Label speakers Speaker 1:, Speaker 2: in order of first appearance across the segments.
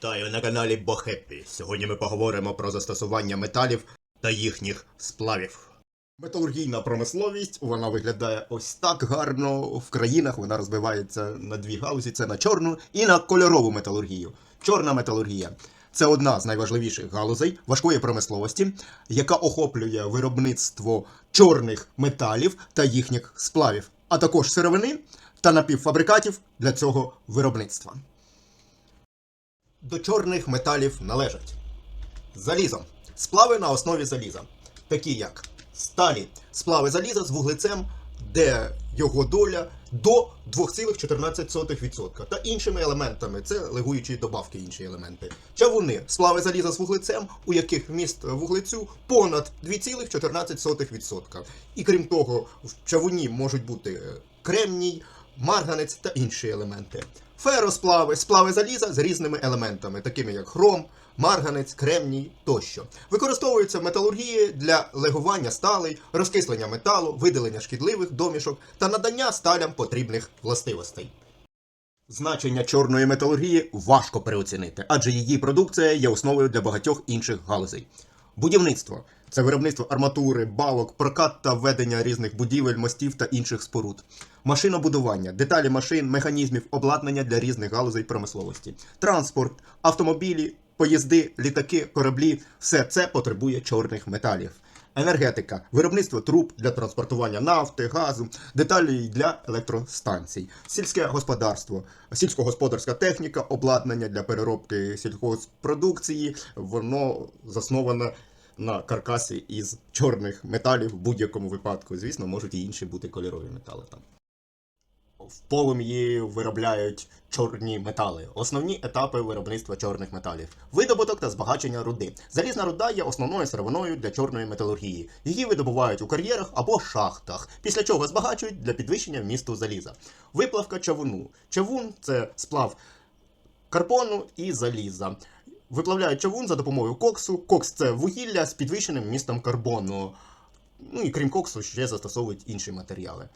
Speaker 1: Вітаю на каналі Бохеппі. Сьогодні ми поговоримо про застосування металів та їхніх сплавів. Металургійна промисловість вона виглядає ось так гарно. В країнах вона розбивається на дві галузі: це на чорну і на кольорову металургію. Чорна металургія це одна з найважливіших галузей важкої промисловості, яка охоплює виробництво чорних металів та їхніх сплавів, а також сировини та напівфабрикатів для цього виробництва. До чорних металів належать залізо, сплави на основі заліза, такі як сталі, сплави заліза з вуглецем, де його доля до 2,14% та іншими елементами. Це легуючі добавки, інші елементи. Чавуни, сплави заліза з вуглецем, у яких вміст вуглецю понад 2,14%. І крім того, в чавуні можуть бути кремній, марганець та інші елементи. Феросплави, сплави заліза з різними елементами, такими як хром, марганець, кремній тощо. Використовуються в металургії для легування сталей, розкислення металу, видалення шкідливих домішок та надання сталям потрібних властивостей. Значення чорної металургії важко переоцінити, адже її продукція є основою для багатьох інших галузей. Будівництво це виробництво арматури, балок, прокат та введення різних будівель, мостів та інших споруд. Машинобудування, деталі машин, механізмів, обладнання для різних галузей промисловості. Транспорт, автомобілі, поїзди, літаки, кораблі все це потребує чорних металів. Енергетика, виробництво труб для транспортування нафти, газу, деталі для електростанцій, сільське господарство, сільськогосподарська техніка, обладнання для переробки сільхозпродукції, воно засноване на каркасі із чорних металів в будь-якому випадку. Звісно, можуть і інші бути кольорові метали там. В полум'ї виробляють чорні метали. Основні етапи виробництва чорних металів. Видобуток та збагачення руди. Залізна руда є основною сировиною для чорної металургії. Її видобувають у кар'єрах або шахтах, після чого збагачують для підвищення вмісту заліза. Виплавка чавуну. Чавун це сплав карбону і заліза. Виплавляють чавун за допомогою коксу. Кокс це вугілля з підвищеним вмістом карбону. Ну і крім коксу, ще застосовують інші матеріали.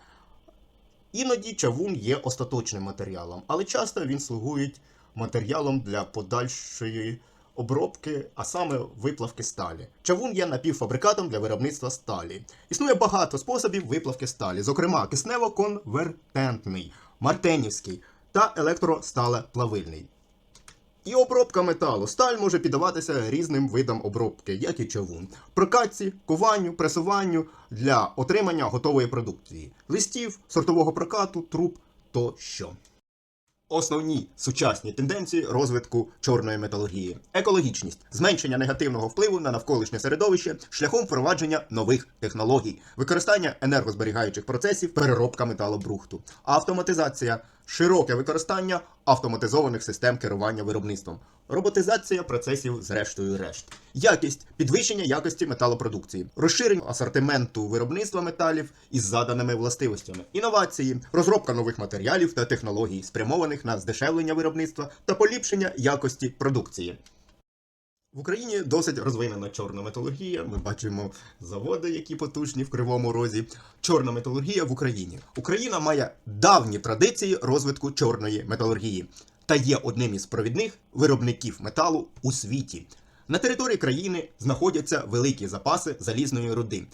Speaker 1: Іноді чавун є остаточним матеріалом, але часто він слугує матеріалом для подальшої обробки, а саме виплавки сталі. Чавун є напівфабрикатом для виробництва сталі. Існує багато способів виплавки сталі, зокрема киснево-конвертентний, мартенівський та електросталеплавильний. І обробка металу. Сталь може піддаватися різним видам обробки, як і чавун. Прокатці, куванню, пресуванню для отримання готової продукції, листів, сортового прокату, труб тощо. Основні сучасні тенденції розвитку чорної металургії: екологічність, зменшення негативного впливу на навколишнє середовище шляхом впровадження нових технологій, використання енергозберігаючих процесів, переробка металобрухту, автоматизація, широке використання автоматизованих систем керування виробництвом, роботизація процесів зрештою решт, якість, підвищення якості металопродукції, розширення асортименту виробництва металів із заданими властивостями, інновації, розробка нових матеріалів та технологій, спрямованих на здешевлення виробництва та поліпшення якості продукції. В Україні досить розвинена чорна металургія. Ми бачимо заводи, які потужні в Кривому Розі. Чорна металургія в Україні. Україна має давні традиції розвитку чорної металургії та є одним із провідних виробників металу у світі. На території країни знаходяться великі запаси залізної руди,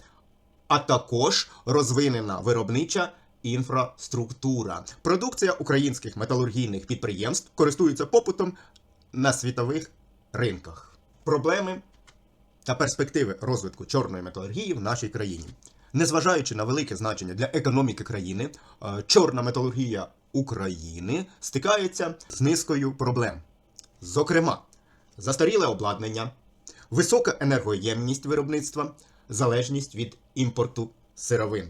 Speaker 1: а також розвинена виробнича інфраструктура. Продукція українських металургійних підприємств користується попитом на світових ринках. Проблеми та перспективи розвитку чорної металургії в нашій країні. Незважаючи на велике значення для економіки країни, е, чорна металургія України стикається з низкою проблем. Зокрема, застаріле обладнання, висока енергоємність виробництва, залежність від імпорту сировин.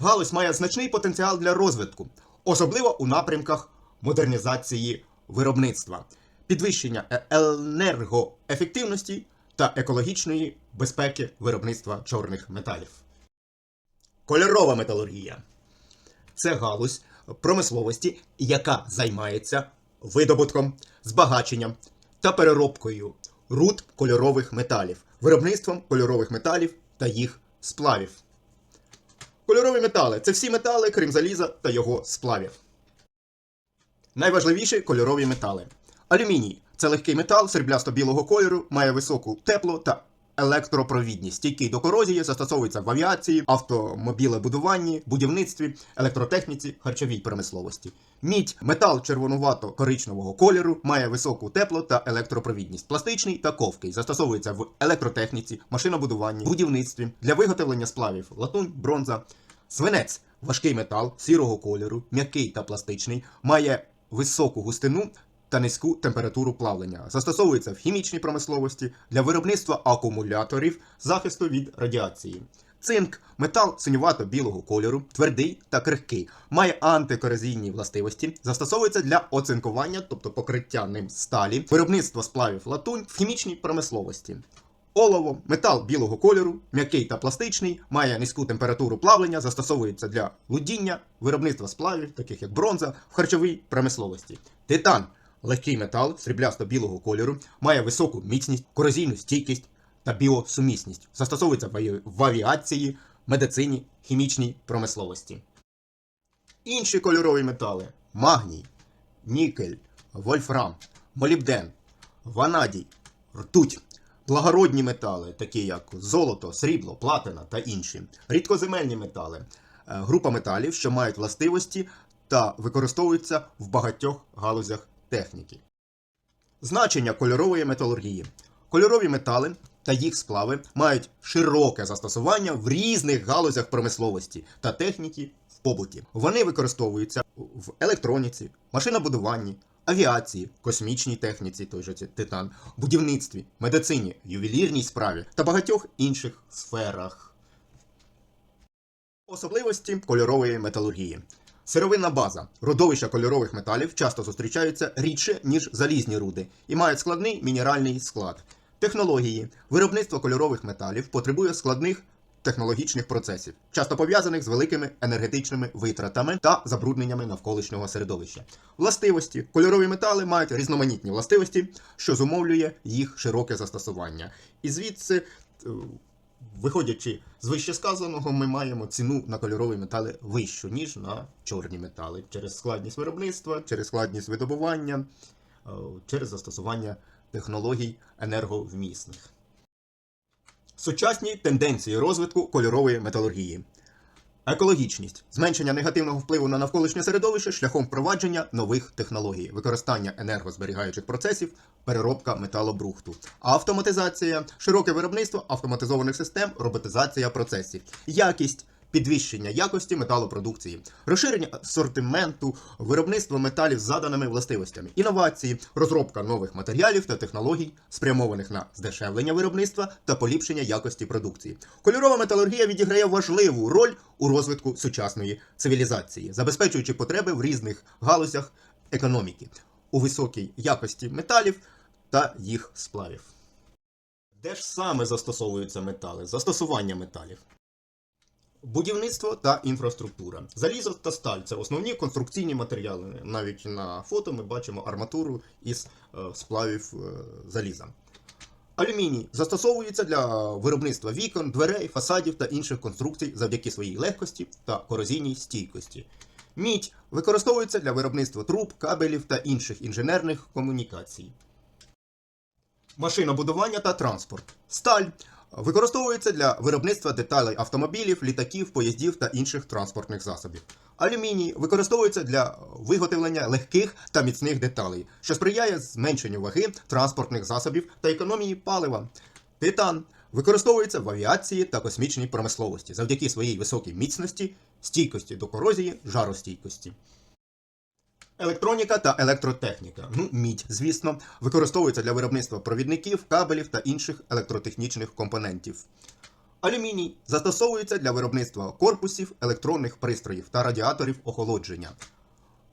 Speaker 1: Галузь має значний потенціал для розвитку, особливо у напрямках модернізації виробництва, підвищення е- енергоефективності та екологічної безпеки виробництва чорних металів. Кольорова металургія це галузь промисловості, яка займається видобутком, збагаченням та переробкою руд кольорових металів, виробництвом кольорових металів та їх сплавів. Кольорові метали це всі метали, крім заліза та його сплавів. Найважливіші кольорові метали: алюміній Це легкий метал сріблясто-білого кольору, має високу тепло та електропровідність, стійкий до корозії, застосовується в авіації, автомобілебудуванні, будівництві, електротехніці, харчовій промисловості. Мідь метал червонувато-коричневого кольору, має високу тепло та електропровідність. Пластичний та ковкий. Застосовується в електротехніці, машинобудуванні, будівництві для виготовлення сплавів латунь, бронза. Свинець важкий метал сірого кольору, м'який та пластичний, має високу густину та низьку температуру плавлення. Застосовується в хімічній промисловості для виробництва акумуляторів захисту від радіації. Цинк метал синювато-білого кольору, твердий та крихкий, має антикорозійні властивості, застосовується для оцинкування, тобто покриття ним сталі, виробництва сплавів латунь в хімічній промисловості. Олово, метал білого кольору, м'який та пластичний, має низьку температуру плавлення, застосовується для лудіння, виробництва сплавів, таких як бронза, в харчовій промисловості. Титан легкий метал сріблясто-білого кольору, має високу міцність, корозійну стійкість та біосумісність. Застосовується в авіації, медицині, хімічній промисловості. Інші кольорові метали: магній, нікель, вольфрам, молібден, ванадій, ртуть. Благородні метали, такі як золото, срібло, платина та інші. Рідкоземельні метали. е, Група металів, що мають властивості та використовуються в багатьох галузях техніки. Значення кольорової металургії. Кольорові метали та їх сплави мають широке застосування в різних галузях промисловості та техніки в побуті. Вони використовуються в електроніці, машинобудуванні, авіації, космічній техніці, той же титан, будівництві, медицині, ювелірній справі та багатьох інших сферах. Особливості кольорової металургії. Сировинна база. Родовища кольорових металів часто зустрічаються рідше, ніж залізні руди, і мають складний мінеральний склад. Технології. Виробництво кольорових металів потребує складних технологічних процесів, часто пов'язаних з великими енергетичними витратами та забрудненнями навколишнього середовища. Властивості. Кольорові метали мають різноманітні властивості, що зумовлює їх широке застосування. І звідси е, Виходячи з вищесказаного, ми маємо ціну на кольорові метали вищу, ніж на чорні метали через складність виробництва, через складність видобування, е, через застосування технологій енерговмісних. Сучасні тенденції розвитку кольорової металургії. Екологічність. Зменшення негативного впливу на навколишнє середовище шляхом впровадження нових технологій, використання енергозберігаючих процесів, переробка металобрухту, автоматизація, широке виробництво автоматизованих систем, роботизація процесів, якість. Підвищення якості металопродукції, розширення асортименту, виробництво металів з заданими властивостями, інновації, розробка нових матеріалів та технологій, спрямованих на здешевлення виробництва та поліпшення якості продукції. Кольорова металургія відіграє важливу роль у розвитку сучасної цивілізації, забезпечуючи потреби в різних галузях економіки, у високій якості металів та їх сплавів. Де ж саме застосовуються метали? Застосування металів. Будівництво та інфраструктура. Залізо та сталь це основні конструкційні матеріали. Навіть на фото ми бачимо арматуру із е, сплавів е, заліза. Алюміній застосовується для виробництва вікон, дверей, фасадів та інших конструкцій завдяки своїй легкості та корозійній стійкості. Мідь використовується для виробництва труб, кабелів та інших інженерних комунікацій. Машинобудування та транспорт. Сталь використовується для виробництва деталей автомобілів, літаків, поїздів та інших транспортних засобів. Алюміній використовується для виготовлення легких та міцних деталей, що сприяє зменшенню ваги транспортних засобів та економії палива. Титан використовується в авіації та космічній промисловості завдяки своїй високій міцності, стійкості до корозії, жаростійкості. Електроніка та електротехніка. Ну, мідь, звісно, використовується для виробництва провідників, кабелів та інших електротехнічних компонентів. Алюміній застосовується для виробництва корпусів, електронних пристроїв та радіаторів охолодження.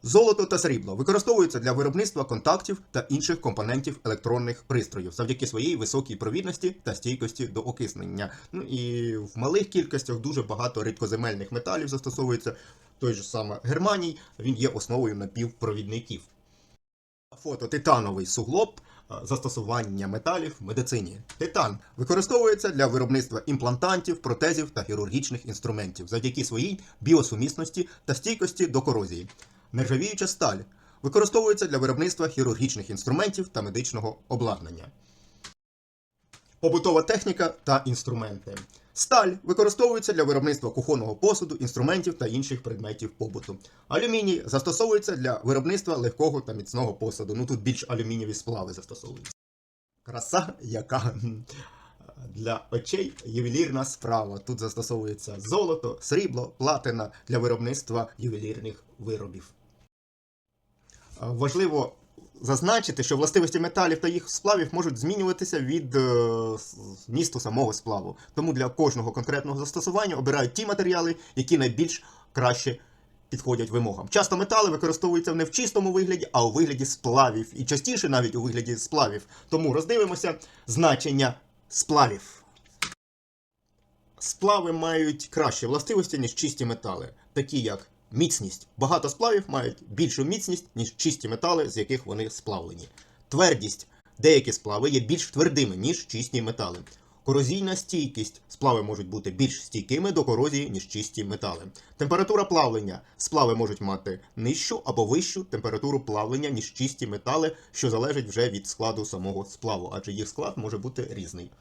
Speaker 1: Золото та срібло використовуються для виробництва контактів та інших компонентів електронних пристроїв завдяки своїй високій провідності та стійкості до окиснення. Ну і в малих кількостях дуже багато рідкоземельних металів застосовується. Той же саме германій, він є основою напівпровідників. Фото титановий суглоб застосування металів в медицині. Титан використовується для виробництва імплантантів, протезів та хірургічних інструментів завдяки своїй біосумісності та стійкості до корозії. Нержавіюча сталь використовується для виробництва хірургічних інструментів та медичного обладнання. Побутова техніка та інструменти. Сталь використовується для виробництва кухонного посуду, інструментів та інших предметів побуту. Алюміній застосовується для виробництва легкого та міцного посуду. Ну тут більш алюмінієві сплави застосовуються. Краса, яка для очей ювелірна справа. Тут застосовується золото, срібло, платина для виробництва ювелірних виробів. Е, Важливо зазначити, що властивості металів та їх сплавів можуть змінюватися від е, місту самого сплаву. Тому для кожного конкретного застосування обирають ті матеріали, які найбільш краще підходять вимогам. Часто метали використовуються не в чистому вигляді, а у вигляді сплавів, і частіше навіть у вигляді сплавів. Тому роздивимося значення сплавів. Сплави мають кращі властивості, ніж чисті метали, такі як міцність. Багато сплавів мають більшу міцність, ніж чисті метали, з яких вони сплавлені. Твердість. Деякі сплави є більш твердими, ніж чисті метали. Корозійна стійкість. Сплави можуть бути більш стійкими до корозії, ніж чисті метали. Температура плавлення. Сплави можуть мати нижчу або вищу температуру плавлення, ніж чисті метали, що залежить вже від складу самого сплаву, адже їх склад може бути різний.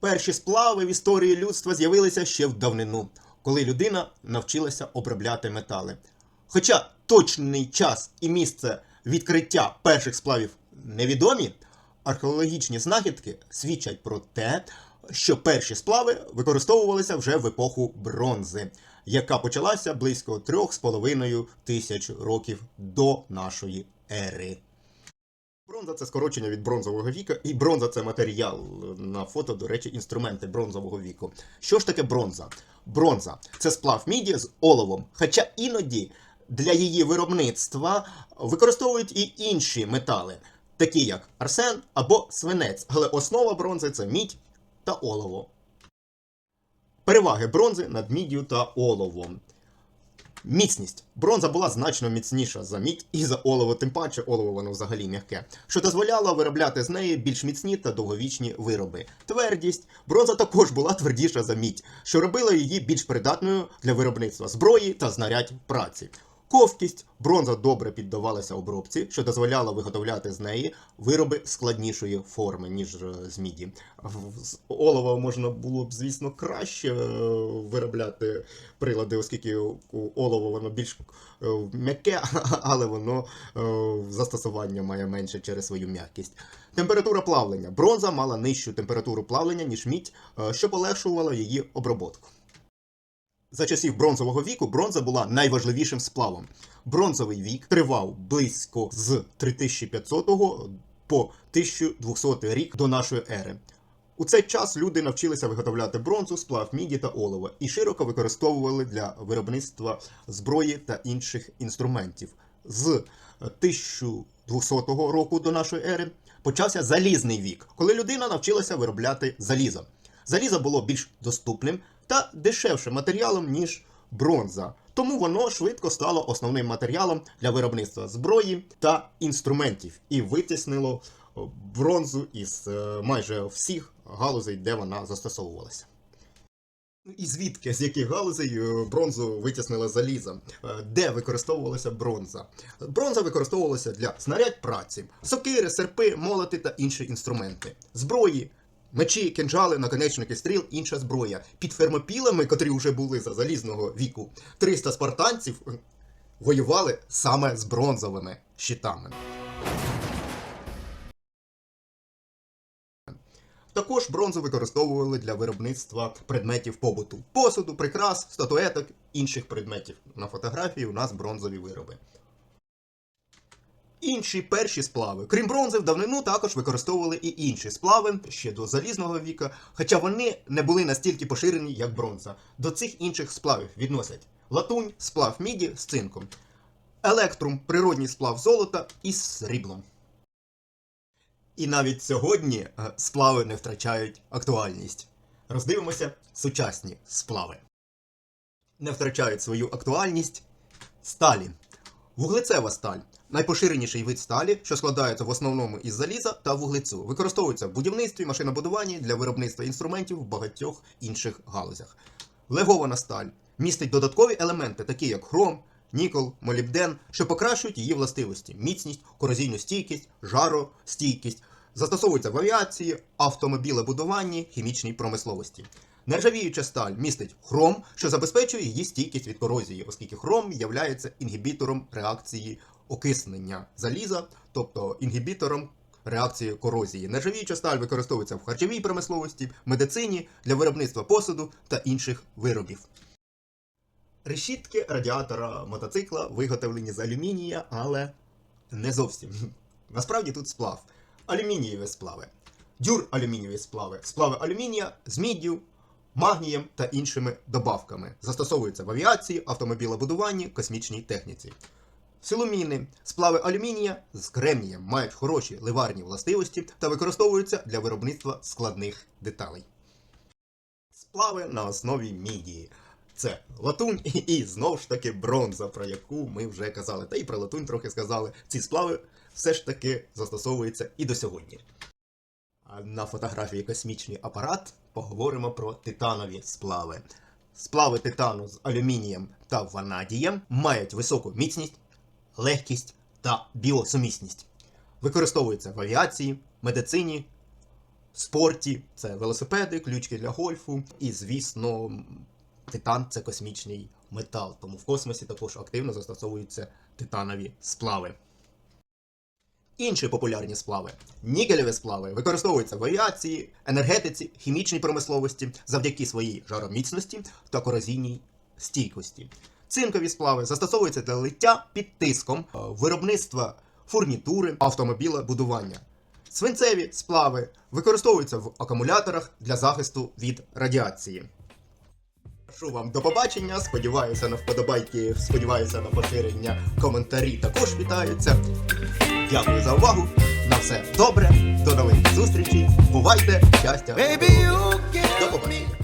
Speaker 1: Перші сплави в історії людства з'явилися ще в давнину, коли людина навчилася обробляти метали. Хоча точний час і місце відкриття перших сплавів невідомі, археологічні знахідки свідчать про те, що перші сплави використовувалися вже в епоху бронзи, яка почалася близько 3,5 тисяч років до нашої ери. Бронза це скорочення від бронзового віка, і бронза це матеріал. На фото, до речі, інструменти бронзового віку. Що ж таке бронза? Бронза це сплав міді з оловом. Хоча іноді для її виробництва використовують і інші метали, такі як арсен або свинець. Але основа бронзи це мідь та олово. Переваги бронзи над міддю та оловом. Міцність. Бронза була значно міцніша за мідь і за олово, тим паче олово воно взагалі м'яке, що дозволяло виробляти з неї більш міцні та довговічні вироби. Твердість. Бронза також була твердіша за мідь, що робило її більш придатною для виробництва зброї та знарядь праці. Ковкість. Бронза добре піддавалася обробці, що дозволяло виготовляти з неї вироби складнішої форми, ніж е, з міді. З олова можна було б, звісно, краще е, виробляти прилади, оскільки олово воно більш е, м'яке, але воно застосування має менше через свою м'якість. Температура плавлення. Бронза мала нижчу температуру плавлення, ніж мідь, що полегшувало її оброботку. За часів бронзового віку бронза була найважливішим сплавом. Бронзовий вік тривав близько з 3500 по 1200 рік до нашої ери. У цей час люди навчилися виготовляти бронзу, сплав міді та олова і широко використовували для виробництва зброї та інших інструментів. З 1200 року до нашої ери почався залізний вік, коли людина навчилася виробляти залізо. Залізо було більш доступним та дешевшим матеріалом, ніж бронза. Тому воно швидко стало основним матеріалом для виробництва зброї та інструментів і витіснило бронзу із е, майже всіх галузей, де вона застосовувалася. Ну, І звідки, з яких галузей е, бронзу витіснили залізом? Е, Де використовувалася бронза? Бронза використовувалася для знарядь праці, сокири, серпи, молоти та інші інструменти, зброї, мечі, кинджали, наконечники стріл, інша зброя. Під фермопілами, котрі вже були за залізного віку, 300 спартанців е, воювали саме з бронзовими щитами. Також бронзу використовували для виробництва предметів побуту: посуду, прикрас, статуеток, інших предметів. На фотографії у нас бронзові вироби. Інші перші сплави. Крім бронзи, в давнину також використовували і інші сплави ще до залізного віка, хоча вони не були настільки поширені, як бронза. До цих інших сплавів відносять латунь, сплав міді з цинком, електрум, природній сплав золота із сріблом. І навіть сьогодні е, сплави не втрачають актуальність. Роздивимося сучасні сплави. Не втрачають свою актуальність сталі. Вуглецева сталь найпоширеніший вид сталі, що складається в основному із заліза та вуглецю. Використовується в будівництві, машинобудуванні для виробництва інструментів в багатьох інших галузях. Легована сталь містить додаткові елементи, такі як хром, нікол, молібден, що покращують її властивості: міцність, корозійну стійкість, жаростійкість. Застосовується в авіації, автомобілебудуванні, хімічній промисловості. Нержавіюча сталь містить хром, що забезпечує її стійкість від корозії, оскільки хром є інгібітором реакції окиснення заліза, тобто інгібітором реакції корозії. Нержавіюча сталь використовується в харчовій промисловості, медицині, для виробництва посуду та інших виробів. Решітки радіатора мотоцикла виготовлені з алюмінія, але не зовсім. Насправді тут сплав. Алюмінієві сплави. Дюр алюмінієві сплави. Сплави алюмінія з міддю, магнієм та іншими добавками. Застосовуються в авіації, автомобілебудуванні, космічній техніці. Силуміни, сплави алюмінія з кремнієм мають хороші ливарні властивості та використовуються для виробництва складних деталей. Сплави на основі мідії. Це латунь і, знову ж таки бронза, про яку ми вже казали. Та і про латунь трохи сказали. Ці сплави все ж таки застосовуються і до сьогодні. А на фотографії космічний апарат поговоримо про титанові сплави. Сплави титану з алюмінієм та ванадієм мають високу міцність, легкість та біосумісність. Використовуються в авіації, медицині, спорті, це велосипеди, ключки для гольфу. І, звісно, титан це космічний метал, тому в космосі також активно застосовуються титанові сплави. Інші популярні сплави. Нікелеві сплави використовуються в авіації, енергетиці, хімічній промисловості завдяки своїй жароміцності та корозійній стійкості. Цинкові сплави застосовуються для лиття під тиском, е, виробництва фурнітури, автомобілебудування. Свинцеві сплави використовуються в акумуляторах для захисту від радіації. Прошу вам до побачення. Сподіваюся на вподобайки, сподіваюся на поширення. Коментарі також вітаються. Дякую за увагу. На все добре. До нових зустрічей. Бувайте! Щастя! До побачення.